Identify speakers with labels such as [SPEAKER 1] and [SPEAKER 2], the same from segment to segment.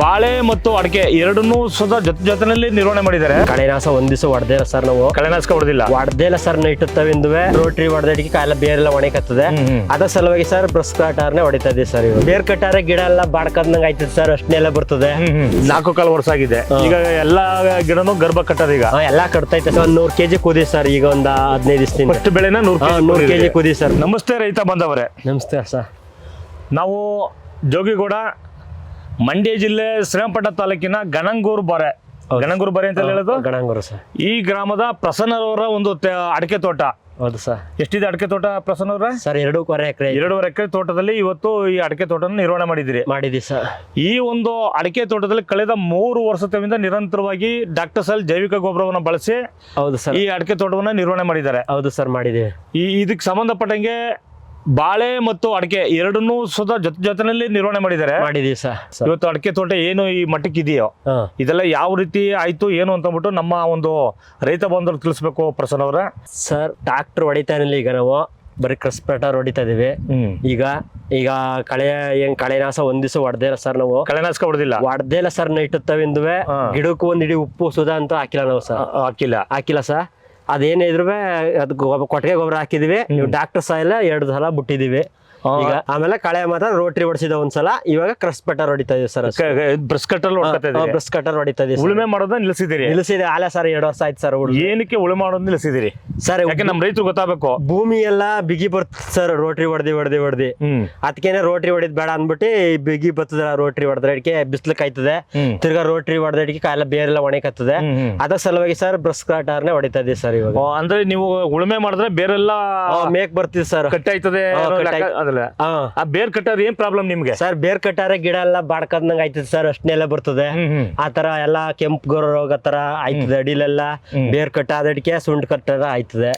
[SPEAKER 1] ಬಾಳೆ ಮತ್ತು ಅಡಿಕೆ ಎರಡನ್ನೂ ಸ್ವತಃ ಜೊತೆ ಜೊತೆನಲ್ಲಿ ನಿರ್ವಹಣೆ ಮಾಡಿದ್ದಾರೆ.
[SPEAKER 2] ಕಳೆನಾಸ ಒಂದ್ ದಿವಸ ಸರ್ ನಾವು.
[SPEAKER 1] ಕಳೆನಾಶಕ ಹೊಡೆದಿಲ್ಲ
[SPEAKER 2] ಹೊಡೆದಿಲ್ಲ ಸರ್ ನೈಟುತ್ತವಿಂದುವೆ ರೋಟ್ರಿ ಹೊಡೆದಡಿಕೆ ಕಾಲ ಬೇರೆಲ್ಲ ಒಣಕತ್ತದೆ. ಅದ ಸಲುವಾಗಿ ಸರ್ ಬ್ರಸ್ ಕಟಾರ್ನೆ ಹೊಡಿತಾ ಇದ್ದೀವಿ ಸರ್ ಇವಾಗ. ಬೇರ್ ಕಟಾರೆ ಗಿಡ ಎಲ್ಲ ಬಾಡ್ಕಂದಂಗ ಆಯ್ತದೆ ಸರ್ ಅಷ್ಟನ್ನೆಲ್ಲ ಬರ್ತದೆ.
[SPEAKER 1] ನಾಲ್ಕು ಕಾಲು ವರ್ಷ ಆಗಿದೆ. ಈಗ ಎಲ್ಲಾ ಗಿಡನೂ ಗರ್ಭ ಕಟ್ಟದ ಈಗ.
[SPEAKER 2] ಎಲ್ಲಾ ಕಟ್ತೈತೆ ಸರ್ ಒಂದ್ ನೂರ್ ಕೆಜಿ ಕುದಿ ಸರ್ ಈಗ ಒಂದ್ ಹದಿನೈದು ದಿವಸದಿಂದ.
[SPEAKER 1] ಫಸ್ಟ್ ಬೆಳೆನ ನೂರು
[SPEAKER 2] ನೂರ್ ಕೆಜಿ ಕುದಿ ಸರ್.
[SPEAKER 1] ನಮಸ್ತೆ ರೈತ ಬಂದವರೇ
[SPEAKER 2] ನಮಸ್ತೆ ಸರ್.
[SPEAKER 1] ನಾವು ಜೋಗಿಗೌಡ ಮಂಡ್ಯ ಜಿಲ್ಲೆ ಶ್ರೀರಂಗಪಟ್ಟಣ ತಾಲೂಕಿನ ಗಣಂಗೂರು ಬರೆ. ಗಣಂಗೂರು ಬರೆ ಅಂತ ಹೇಳೋದು?
[SPEAKER 2] ಗಣಂಗೂರು ಸರ್.
[SPEAKER 1] ಈ ಗ್ರಾಮದ ಪ್ರಸನ್ನರವರ ಒಂದು ತೆ- ಅಡಿಕೆ ತೋಟ.
[SPEAKER 2] ಹೌದು ಸರ್.
[SPEAKER 1] ಎಷ್ಟಿದೆ ಅಡಿಕೆ ತೋಟ ಪ್ರಸನ್ನವರ
[SPEAKER 2] ಸರ್ ಎರಡೂವರೆ ಎಕರೆ
[SPEAKER 1] ಎರಡೂವರೆ ಎಕರೆ ತೋಟದಲ್ಲಿ ಇವತ್ತು ಈ ಅಡಿಕೆ ತೋಟನ ನಿರ್ವಹಣೆ ಮಾಡಿದಿರಿ
[SPEAKER 2] ಮಾಡಿದ್ವಿ ಸರ್.
[SPEAKER 1] ಈ ಒಂದು ಅಡಿಕೆ ತೋಟದಲ್ಲಿ ಕಳೆದ ಮೂರು ವರ್ಷದಿಂದ ನಿರಂತರವಾಗಿ ಡಾಕ್ಟರ್ ಸಲ್ ಜೈವಿಕ ಗೊಬ್ಬರವನ್ನು ಬಳಸಿ
[SPEAKER 2] ಹೌದು ಸರ್.
[SPEAKER 1] ಈ ಅಡಿಕೆ ತೋಟವನ್ನು ನಿರ್ವಹಣೆ ಮಾಡಿದ್ದಾರೆ.
[SPEAKER 2] ಹೌದು ಸರ್ ಮಾಡಿದ್ದೀವಿ.
[SPEAKER 1] ಈ ಇದಕ್ಕೆ ಸಂಬಂಧಪಟ್ಟಂಗೆ ಬಾಳೆ ಮತ್ತು ಅಡಿಕೆ ಎರಡನ್ನೂ ಸುಧಾ ಜೊತೆ ಜೊತೆನಲ್ಲಿ ನಿರ್ವಹಣೆ ಮಾಡಿದ್ದಾರೆ.
[SPEAKER 2] ಮಾಡಿದೀವಿ ಸರ್.
[SPEAKER 1] ಇವತ್ತು ಅಡಿಕೆ ತೋಟ ಏನು ಈ ಮಟ್ಟಕ್ಕೆ ಇದೆಯೋ ಇದೆಲ್ಲ ಯಾವ ರೀತಿ ಆಯ್ತು ಏನು ಅಂತ ಅಂದ್ಬಿಟ್ಟು ನಮ್ಮ ಒಂದು ರೈತ ಬಂಧುರು ತಿಳಿಸ್ಬೇಕು ಪ್ರಸನ್ನ ಅವರ.
[SPEAKER 2] ಸರ್ ಟ್ರಾಕ್ಟರ್ ಹೊಡಿತಾ ಇರಲಿಲ್ಲ ಈಗ ನಾವು. ಬರೀ ಕ್ರಸ್ಪೇಟರ್ ಹೊಡಿತಾ ಇದೀವಿ. ಈಗ ಈಗ ಕಳೆ ಏನ್ ಕಳೆನಾಸ ಒಂದ್ ದಿವಸ ಹೊಡೆದೇ ಇಲ್ಲ ಸರ್ ನಾವು.
[SPEAKER 1] ಕಳೆನಾಶಕ ಹೊಡೆದಿಲ್ಲ
[SPEAKER 2] ಹೊಡೆದೇ ಇಲ್ಲ ಸರ್ ನೈಟುತ್ತವಿಂದುವೆ
[SPEAKER 1] ಹಾ.
[SPEAKER 2] ಗಿಡಕ್ಕೂ ಒಂದ್ ಇಡೀ ಉಪ್ಪು ಸುಧಾ ಅಂತ ಹಾಕಿಲ್ಲ ನಾವು ಸರ್.
[SPEAKER 1] ಹಾಕಿಲ್ಲ.
[SPEAKER 2] ಹಾಕಿಲ್ಲ ಸರ್. ಅದೇನೇ ಇದ್ರು ಅದು ಕೊಟ್ಟಿಗೆ ಗೊಬ್ಬರ ಹಾಕಿದೀವಿ ನೀವು ಡಾಕ್ಟರ್ ಸಾಯಿಲ್ ಎರಡು ಸಲ ಬಿಟ್ಟಿದೀವಿ
[SPEAKER 1] ಹಾ.
[SPEAKER 2] ಈಗ ಆಮೇಲೆ ಕಳೆ ಮಾತ್ರ ರೋಟ್ರಿ ಹೊಡಿಸಿದ ಒಂದ್ಸಲ. ಇವಾಗ ಕ್ರಸ್ಪೇಟರ್ ಹೊಡಿತಾ ಇದೀವಿ sir
[SPEAKER 1] brush cutter.
[SPEAKER 2] Brush cutter ಹೊಡಿತಾ ಇದೀವಿ
[SPEAKER 1] ಉಳುಮೆ ಮಾಡೋದನ್ನ ನಿಲ್ಸಿದಿರಿ
[SPEAKER 2] ನಿಲ್ಲಿಸಿದೆ. ಆಲೆ ಸರ್ ಎರಡು ವರ್ಷ ಆಯ್ತು ಸರ್
[SPEAKER 1] ಏನಕ್ಕೆ ಉಳುಮೆ ಮಾಡೋದ್ ನಿಲ್ಸಿದಿರಿ
[SPEAKER 2] ಸರ್
[SPEAKER 1] ಯಾಕೆ ನಮ್ಮ ರೈತರು ಗೊತ್ತಾಗಬೇಕು?
[SPEAKER 2] ಭೂಮಿ ಎಲ್ಲ ಬಿಗಿ ಬರ್ತದೆ ಸರ್ ರೋಟ್ರಿ ಹೊಡೆದಿ ಹೊಡೆದಿ ಹೊಡೆದಿ. ಅದಕ್ಕೇನೆ ರೋಟ್ರಿ ಹೊಡಿದ್ ಬೇಡ ಅಂದ್ಬಿಟ್ಟು ಬಿಗಿ ಬರ್ತದ ರೋಟ್ರಿ ಹೊಡೆದಡಿಕೆ ಬಿಸ್ಲು ಕಾಯ್ತದೆ. ತಿರ್ಗಾ ರೋಟ್ರಿ ಹೊಡೆದಡಿಕೆ ಕಾಯಿಲೆ ಬೇರೆಲ್ಲ ಒಣಕತ್ತದೆ
[SPEAKER 1] ಅದ್ರ.
[SPEAKER 2] ಅದ ಸಲುವಾಗಿ ಸರ್ ಬ್ರಸ್ ಕಟರ್ನೇ ಹೊಡಿತಾ ಇದೀವಿ ಸರ್ ಇವಾಗ.
[SPEAKER 1] ಅಂದ್ರೆ ನೀವು ಉಳುಮೆ ಮಾಡಿದ್ರೆ ಬೇರೆಲ್ಲ
[SPEAKER 2] ಮೇಕ್ ಬರ್ತಿದೆ ಸರ್.
[SPEAKER 1] ಕಟ್ ಆಯ್ತದೆ ಅದಲ್ಲ ಆ ಬೇರ್ ಕಟ್ಟಾರ ಏನ್ ಪ್ರಾಬ್ಲಮ್ ನಿಮ್ಗೆ?
[SPEAKER 2] ಸರ್ ಬೇರ್ ಕಟ್ಟಾರ ಗಿಡ ಎಲ್ಲ ಬಾಡ್ಕದಂಗ ಆಯ್ತದೆ ಸರ್ ಅಷ್ಟನ್ನೆಲ್ಲ ಬರ್ತದೆ. ಆತರ ಎಲ್ಲ ಕೆಂಪು ಗೊರ ರೋಗ ತರ ಆಯ್ತದೆ ಅಡಿಲೆಲ್ಲ ಬೇರ್ ಕಟ್ಟಾದಡಿಕೆ ಸುಂಡ್ ಕಟ್ಟದ ಆಯ್ತದೆ.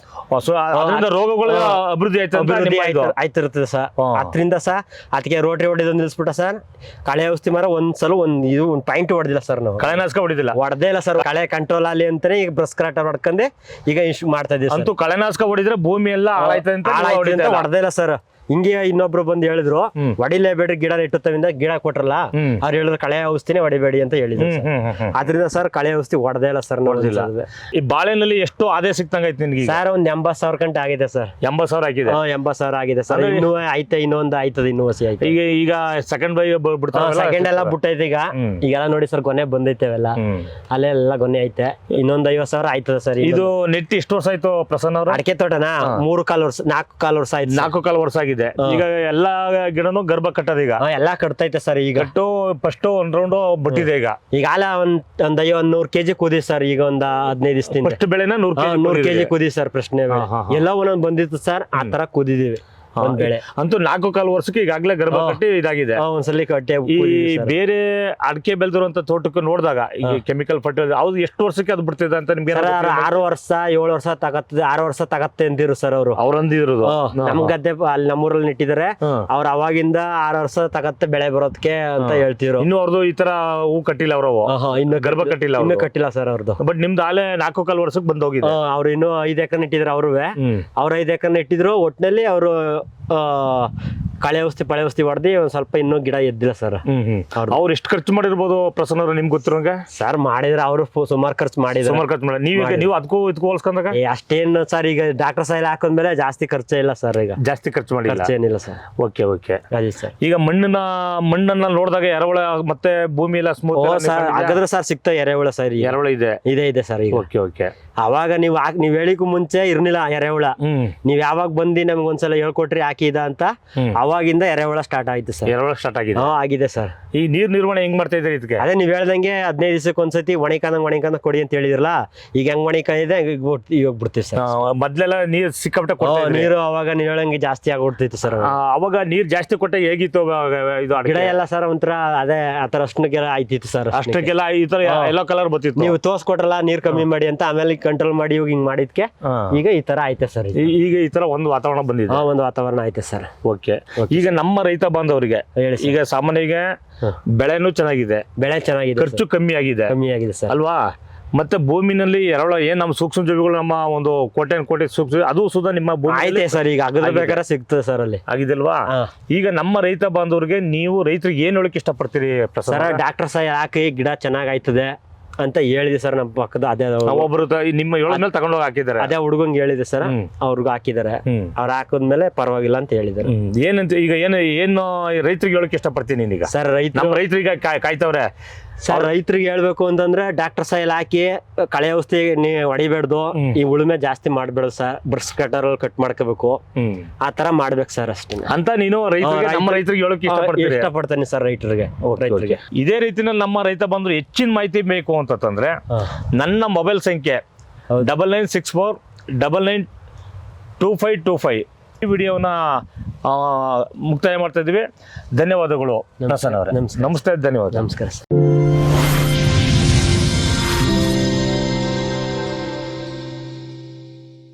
[SPEAKER 1] ರೋಗಗಳು ಅಭಿವೃದ್ಧಿ
[SPEAKER 2] ಅಭಿವೃದ್ಧಿ ಆಯ್ತಿರ್ತದೆ ಸರ್. ಅದರಿಂದ ಸಹ ಅದಕ್ಕೆ ರೋಟ್ರಿ ಹೊಡೆದು ನಿಲ್ಸ್ಬಿಟ್ಟ ಸರ್ ಕಳೆ ಔಷಧಿ ಮರ ಒಂದ್ ಸಲ ಒಂದ್ ಇದು ಒಂದ್ ಪಾಯಿಂಟ್ ಹೊಡೆದಿಲ್ಲ ಸರ್ ನಾವು.
[SPEAKER 1] ಕಳೆನಾಶಕ ಹೊಡಿದಿಲ್ಲ?
[SPEAKER 2] ಹೊಡೆದೇ ಇಲ್ಲ ಸರ್ ಕಳೆ ಕಂಟ್ರೋಲ್ ಅಲ್ಲಿ ಅಂತಾನೆ ಈಗ ಬ್ರಸ್ ಕರಾಟ ಹೊಡ್ಕೊಂಡೆ ಈಗ ಮಾಡ್ತಾ ಇದ್ದೀವಿ
[SPEAKER 1] ಅಂತೂ ಕಳೆನಾಶಕ ಹೊಡಿದ್ರೆ ಭೂಮಿ ಎಲ್ಲ ಹಾಳಾಯ್ತದೆ ಅಂತ.
[SPEAKER 2] ಹೊಡೆದೇ ಇಲ್ಲ ಸರ್. ಹಿಂಗೆ ಇನ್ನೊಬ್ರು ಬಂದು ಹೇಳಿದ್ರು. ಹೊಡಿಲೇಬೇಡ್ರಿ ಗಿಡ ನೆಟ್ಟುತ್ತವಿಂದ ಗಿಡ ಕೊಟ್ರಲ್ಲ. ಅವ್ರು ಹೇಳಿದ್ರು ಕಳೆ ಔಷಧಿನೇ ಹೊಡಿಬೇಡಿ ಅಂತ ಹೇಳಿದ್ರು
[SPEAKER 1] ಅದರಿಂದ
[SPEAKER 2] ಸರ್. ಕಳೆ ಔಷಧಿ ಹೊಡೆದೇ ಇಲ್ಲ ಸರ್
[SPEAKER 1] ನೋಡಿಲ್ಲ ಈ ಬಾಳೆನಲ್ಲಿ ಎಷ್ಟು ಆದಾಯ ಸಿಕ್ತಂಗ ಐತೆ ನಿನ್ಗೆ
[SPEAKER 2] ಸರ್ ಒಂದ್ ಎಂಬತ್ ಸಾವಿರ ಗಂಟೆ ಆಗಿದೆ ಸರ್.
[SPEAKER 1] ಎಂಬತ್ ಸಾವಿರ ಆಗಿದೆ?
[SPEAKER 2] ಎಂಬತ್ ಸಾವಿರ ಆಗಿದೆ ಸರ್. ಇನ್ನು ಐತೆ ಇನ್ನೊಂದು ಆಯ್ತದ ಇನ್ನೂ ಹಸಿ ಆಯ್ತು
[SPEAKER 1] ಈಗ ಈಗ ಸೆಕೆಂಡ್ ಬೈ ಬಿಡ್ತಾರೆ
[SPEAKER 2] ಸೆಕೆಂಡ್ ಎಲ್ಲ ಬಿಟ್ಟೈತೆ ಈಗ. ಈಗೆಲ್ಲ ನೋಡಿ ಸರ್ ಗೊನೆ ಬಂದೈತೆವೆಲ್ಲ.
[SPEAKER 1] ಅಲ್ಲೇ
[SPEAKER 2] ಎಲ್ಲ ಗೊನೆ ಐತೆ. ಇನ್ನೊಂದ್ ಐವತ್ ಸಾವಿರ ಆಯ್ತದ ಸರ್
[SPEAKER 1] ಇದು ನೆಟ್ ಎಷ್ಟು ವರ್ಷ ಆಯ್ತು ಪ್ರಸನ್ನ ಅವರು?
[SPEAKER 2] ಅಡಿಕೆ ತೋಟನಾ? ಮೂರು ಕಾಲು ವರ್ಷ ನಾಲ್ಕು ಕಾಲು ವರ್ಷ ಆಯ್ತು
[SPEAKER 1] ನಾಲ್ಕು ಕಾಲು ವರ್ಷ ಆಗಿದೆ. ಈಗ ಎಲ್ಲಾ ಗಿಡನು ಗರ್ಭ ಕಟ್ಟದ ಈಗ.
[SPEAKER 2] ಹಾ, ಎಲ್ಲಾ ಕಟ್ತೈತೆ ಸರ್ ಈಗ.
[SPEAKER 1] ಕಟ್ಟು ಫಸ್ಟ್ ಒಂದ್ ರೌಂಡ್ ಬಿಟ್ಟಿದೆ ಈಗ.
[SPEAKER 2] ಈಗ ಆಲ ಒಂದ್ ಒಂದ್ ಐವ ಒಂದ್ ನೂರ್ ಕೆಜಿ ಕುದಿ ಸರ್ ಈಗ ಒಂದ್ ಹದಿನೈದು ದಿವಸದಿಂದ
[SPEAKER 1] ಫಸ್ಟ್ ಬೆಳೆನ ನೂರ್
[SPEAKER 2] ಹಾ, ನೂರ್. ಕೆಜಿ ಕುದಿ ಸರ್ ಪ್ರಶ್ನೆ ಬೇಡ.
[SPEAKER 1] ಹಾ, ಹಾ, ಹಾ.
[SPEAKER 2] ಎಲ್ಲ ಒಂದೊಂದ್ ಬಂದಿತ್ತು ಸರ್ ಆ ತರ ಕುದಿದೀವಿ. ಒಂದ್ ಬೆಳೆ
[SPEAKER 1] ಅಂತೂ ನಾಲ್ಕು ಕಾಲು ವರ್ಷಕ್ಕೆ ಈಗಾಗಲೇ ಗರ್ಭ. ಕಟ್ಟಿ ಇದಾಗಿದೆ.
[SPEAKER 2] ಒಂದ್ಸಲಿ ಕಟ್ಟೆ
[SPEAKER 1] ಈ. ಬೇರೆ ಅಡಿಕೆ ಬೆಳೆದಿರುವಂತ ತೋಟಕ್ಕೆ ನೋಡಿದಾಗ ಈ ಕೆಮಿಕಲ್ ಫರ್ಟಿಲೈಸರ್ ಅವ್ರು ಎಷ್ಟು ವರ್ಷಕ್ಕೆ ಅದು ಬಿಡ್ತಿದೆ ಅಂತ ನಿಮ್ಗೆ
[SPEAKER 2] ಆರು ವರ್ಷ ಏಳು ವರ್ಷ ತಗತ್ತದೆ ಆರು ವರ್ಷ ತಗತ್ತೆ ಅಂದಿರು ಸರ್ ಅವರು.
[SPEAKER 1] ಅವ್ರಂದಿರೋದು.
[SPEAKER 2] ನಮ್ ಗದ್ದೆ ಅಲ್ಲಿ ನಮ್ಮೂರಲ್ಲಿ ನೆಟ್ಟಿದ್ದಾರೆ. ಅವ್ರ ಅವಾಗಿಂದ ಆರು ವರ್ಷ ತಗತ್ತೆ ಬೆಳೆ ಬರೋದಕ್ಕೆ ಅಂತ ಹೇಳ್ತಿದ್ರು.
[SPEAKER 1] ಇನ್ನು ಅವ್ರದ್ದು ಈ ತರ ಹೂ ಕಟ್ಟಿಲ್ಲ ಅವ್ರವು.
[SPEAKER 2] ಆಹಾ, ಇನ್ನು
[SPEAKER 1] ಗರ್ಭ ಕಟ್ಟಿಲ್ಲ
[SPEAKER 2] ಇನ್ನು ಕಟ್ಟಿಲ್ಲ ಸರ್ ಅವ್ರದ್ದು
[SPEAKER 1] ಬಟ್ ನಿಮ್ದು ಆಲೆ ನಾಲ್ಕು ಕಾಲು ವರ್ಷಕ್ಕೆ ಬಂದ್ ಹೋಗಿದೆ
[SPEAKER 2] ಅವ್ರು ಇನ್ನು ಐದ್ ಎಕರೆ ನೆಟ್ಟಿದ್ರು ಅವರು
[SPEAKER 1] ಹ್ಮ್.
[SPEAKER 2] ಅವ್ರ ಐದು ಎಕರೆ ನೆಟ್ಟಿದ್ರು ಒಟ್ನಲ್ಲಿ ಅವರು ああ。ಕಳೆ ಔಷಧಿ ಪಳೆ ಔಷಧಿ ಹೊಡೆದಿ ಒಂದ್ ಸ್ವಲ್ಪ ಇನ್ನೂ ಗಿಡ ಎದ್ದಿಲ್ಲ ಸರ್.
[SPEAKER 1] ಅವ್ರು ಎಷ್ಟು ಖರ್ಚು ಮಾಡಿರ್ಬೋದು ಪ್ರಸನ್ನ ಅವ್ರು ನಿಮ್ಗೆ ಗೊತ್ತಿರೋಂಗ
[SPEAKER 2] ಸರ್ ಮಾಡಿದ್ರೆ ಅವರು ಸುಮಾರು ಖರ್ಚು ಮಾಡಿದ್ರು.
[SPEAKER 1] ಸುಮಾರು ಖರ್ಚು ಮಾಡಿ ನೀವು ನೀವು ಅದಕ್ಕೂ ಇದಕ್ಕೂ ಹೋಲ್ಸ್ಕೊಂಡಾಗ?
[SPEAKER 2] ಅಷ್ಟೇನು ಸರ್ ಈಗ ಡಾಕ್ಟರ್ ಸೈಲ್ ಹಾಕೊಂಡ್ಮೇಲೆ ಜಾಸ್ತಿ ಖರ್ಚೇ ಇಲ್ಲ ಸರ್ ಈಗ.
[SPEAKER 1] ಜಾಸ್ತಿ ಖರ್ಚು ಮಾಡಿಲ್ಲ?
[SPEAKER 2] ಖರ್ಚೇನಿಲ್ಲ ಸರ್
[SPEAKER 1] ಓಕೆ ಓಕೆ
[SPEAKER 2] ಅದೇ ಸರ್
[SPEAKER 1] ಈಗ ಮಣ್ಣಿನ ಮಣ್ಣನ್ನ ನೋಡಿದಾಗ ಎರವಳ ಮತ್ತೆ ಭೂಮಿ ಎಲ್ಲ ಸ್ಮೂತ್
[SPEAKER 2] ಸರ್ ಹಾಗಾದ್ರೆ ಸರ್ ಸಿಗ್ತಾ ಎರೆಹುಳ ಸರ್ ಎರವಳ
[SPEAKER 1] ಎರೆಹುಳ ಇದೆ.
[SPEAKER 2] ಇದೆ ಇದೆ ಸರ್ ಈಗ.
[SPEAKER 1] ಓಕೆ ಓಕೆ
[SPEAKER 2] ಅವಾಗ ನೀವು ಹಾಕ್ ನೀವ್ ಹೇಳಿಗೂ ಮುಂಚೆ ಇರ್ಲಿಲ್ಲ ಎರೆಹುಳ. ನೀವು ಯಾವಾಗ ಬಂದು ನಮ್ಗೆ ಒಂದ್ಸಲ ಹೇಳ್ಕೊಟ್ರಿ ಹಾಕಿದ ಅಂತ
[SPEAKER 1] ಹ್ಮ್.
[SPEAKER 2] ಅವಾಗಿಂದ ಎರೆಹುಳ ಸ್ಟಾರ್ಟ್ ಆಯ್ತು ಸರ್
[SPEAKER 1] ಎರೆಹುಳ ಸ್ಟಾರ್ಟ್ ಆಗಿದೆ.
[SPEAKER 2] ಹಾ ಆಗಿದೆ ಸರ್
[SPEAKER 1] ಈ ನೀರ್ ನಿರ್ವಹಣೆ ಹೆಂಗ್ ಮಾಡ್ತಾ ಇದ್ರಿ ಇದಕ್ಕೆ?
[SPEAKER 2] ಅದೇ ನೀವು ಹೇಳ್ದಂಗೆ ಹದಿನೈದು ದಿವಸಕ್ಕೆ ಒಂದ್ಸತಿ ಒಣಕಂದಂಗ್ ಒಣಕಂದ ಕೊಡಿ ಅಂತ ಹೇಳಿದ್ರಲ್ಲ ಈಗ ಹೆಂಗ್ ಒಣಕಾಯಿದೆ ಈಗ ಬಿಟ್- ಇವಾಗ ಬಿಡ್ತೀವಿ ಸರ್
[SPEAKER 1] ಆ, ಮೊದ್ಲೆಲ್ಲ ನೀರ್ ಸಿಕ್ಕಾಪಟ್ಟೆ ಕೊಡ್ತಾ ಇದ್ರಿ.
[SPEAKER 2] ನೀರು ಅವಾಗ ನೀರು ಹೇಳಂಗೆ ಜಾಸ್ತಿ ಆಗ್ಬಿಡ್ತಿತ್ತು ಸರ್
[SPEAKER 1] ಆ, ಅವಾಗ ನೀರ್ ಜಾಸ್ತಿ ಕೊಟ್ಟೆ ಹೇಗಿತ್ತು ಅವಾಗ ಇದು
[SPEAKER 2] ಗಿಡ
[SPEAKER 1] ಅಡಿಕೆ
[SPEAKER 2] ಎಲ್ಲ ಸರ್ ಒಂಥರ ಅದೇ ಆತರ ಅಷ್ಟಕ್ಕೆಲ್ಲ ಆಯ್ತಿತ್ತು ಸರ್
[SPEAKER 1] ಅಷ್ಟಕ್ಕೆಲ್ಲ. ಈ ತರ ಎಲ್ಲೋ ಕಲರ್ ಬರ್ತಿತ್ತು.
[SPEAKER 2] ನೀವು ತೋರ್ಸ್ಕೊಟ್ರಲ್ಲ ನೀರ್ ಕಮ್ಮಿ ಮಾಡಿ ಅಂತ ಆಮೇಲೆ ಕಂಟ್ರೋಲ್ ಮಾಡಿ ಇವಾಗ ಹಿಂಗ್ ಮಾಡಿದ್ಕೆ
[SPEAKER 1] ಹಾ.
[SPEAKER 2] ಈಗ ಈ ತರ ಆಯ್ತೆ ಸರ್ ಈಗ.
[SPEAKER 1] ಈ- ಈಗ ಈ ತರ ಒಂದು ವಾತಾವರಣ ಬಂದಿದೆ.
[SPEAKER 2] ಹಾ ಒಂದು ವಾತಾವರಣ ಆಯ್ತೆ ಸರ್
[SPEAKER 1] ಓಕೆ. ಈಗ ನಮ್ಮ ರೈತ ಬಾಂಧವರಿಗೆ ಈಗ ಸಾಮಾನ್ಯಗೆ
[SPEAKER 2] ಹ.
[SPEAKER 1] ಬೆಳೆನೂ ಚೆನ್ನಾಗಿದೆ.
[SPEAKER 2] ಬೆಳೆ ಚೆನ್ನಾಗಿದೆ
[SPEAKER 1] ಖರ್ಚು ಕಮ್ಮಿ ಆಗಿದೆ.
[SPEAKER 2] ಕಮ್ಮಿ ಆಗಿದೆ ಸರ್.
[SPEAKER 1] ಅಲ್ವಾ? ಮತ್ತೆ ಭೂಮಿನಲ್ಲಿ ಎರಡು ಏನ್ ನಮ್ಮ ಸೂಕ್ಷ್ಮ ಜೀವಿಗಳು ನಮ್ಮ ಒಂದು ಕೋಟೆ ಕೋಟೆ ಸೂಕ್ಷ್ಮ ಅದು ಸುಧಾ ನಿಮ್ಮ ಭೂಮಿ
[SPEAKER 2] ಸರ್ ಈಗ ಅಗದ ಬೇಕಾದ್ರೆ ಸಿಗ್ತದೆ ಸರ್ ಅಲ್ಲಿ.
[SPEAKER 1] ಆಗಿದಿಲ್ವಾ? ಈಗ ನಮ್ಮ ರೈತ ಬಾಂಧವರಿಗೆ ನೀವು ರೈತರಿಗೆ ಏನ್ ಹೇಳಕ್ ಇಷ್ಟಪಡ್ತೀರಿ
[SPEAKER 2] ಸರ್ ಡಾಕ್ಟರ್ ಸಹ ಹಾಕಿ ಗಿಡ ಚೆನ್ನಾಗ್ ಆಯ್ತದೆ. ಅಂತ ಹೇಳಿದೆ ಸರ್ ನಮ್ಮ ಪಕ್ಕದ ಅದೇ
[SPEAKER 1] ಒಬ್ಬರು ಒಬ್ರು ನಿಮ್ಮ ಏಳ ಮೇಲೆ ತಗೊಂಡು ಹಾಕಿದ್ದಾರೆ.
[SPEAKER 2] ಅದೇ ಹುಡುಗಂಗೆ ಹೇಳಿದೆ ಸರ್. ಅವ್ರಿಗೂ ಹಾಕಿದ್ದಾರೆ. ಅವ್ರು ಹಾಕಿದ್ಮೇಲೆ ಪರವಾಗಿಲ್ಲ ಅಂತ ಹೇಳಿದ್ದಾರೆ.
[SPEAKER 1] ಏನಂತ ಈಗ ಏನು ಏನು ರೈತರಿಗೆ ಹೇಳಕ್ ಇಷ್ಟಪಡ್ತೀನಿ ಈಗ
[SPEAKER 2] ಸರ್ ರೈತ
[SPEAKER 1] ನಮ್ಮ ರೈತರಿಗೆ ಕಾಯ್ ಕಾಯ್ತವ್ರೆ.
[SPEAKER 2] ಸರ್ ರೈತರಿಗೆ ಹೇಳ್ಬೇಕು ಅಂತಂದ್ರೆ ಡಾಕ್ಟರ್ ಸೈಲ್ ಹಾಕಿ ಕಳೆ ಔಷಧಿ ನೀ ಹೊಡಿಬೇಡ್ದು. ಈ ಉಳುಮೆ ಜಾಸ್ತಿ ಮಾಡ್ಬೇಡ ಸರ್. ಬ್ರಷ್ ಕಟರ್ ಕಟ್ ಮಾಡ್ಕೋಬೇಕು. ಆ ತರ ಮಾಡ್ಬೇಕು ಸರ್ ಅಷ್ಟೇ.
[SPEAKER 1] ಅಂತ ನೀನು ರೈತರಿಗೆ ನಮ್ಮ
[SPEAKER 2] ರೈತ-
[SPEAKER 1] ರೈತರಿಗೆ ಹೇಳಕ್ ಇಷ್ಟಪಡ್ತೀರಿ?
[SPEAKER 2] ಇಷ್ಟಪಡ್ತಾನೆ ಸರ್ ರೈತರಿಗೆ ರೈತರಿಗೆ.
[SPEAKER 1] ಇದೇ ರೀತಿನಲ್ಲಿ ನಮ್ಮ ರೈತ ಬಂದ್ರು ಹೆಚ್ಚಿನ ಮಾಹಿತಿ ಬೇಕು ಅಂತಂದ್ರೆ ನನ್ನ ಮೊಬೈಲ್ ಸಂಖ್ಯೆ. Double nine six four double nine two five two five ಈ ವಿಡಿಯೋನ ಮುಕ್ತಾಯ ಮಾಡ್ತಾ ಇದ್ದೀವಿ. ಧನ್ಯವಾದಗಳು. ನಮಸ್ತೆ ಧನ್ಯವಾದ.
[SPEAKER 2] ನಮಸ್ಕಾರ ಸರ್.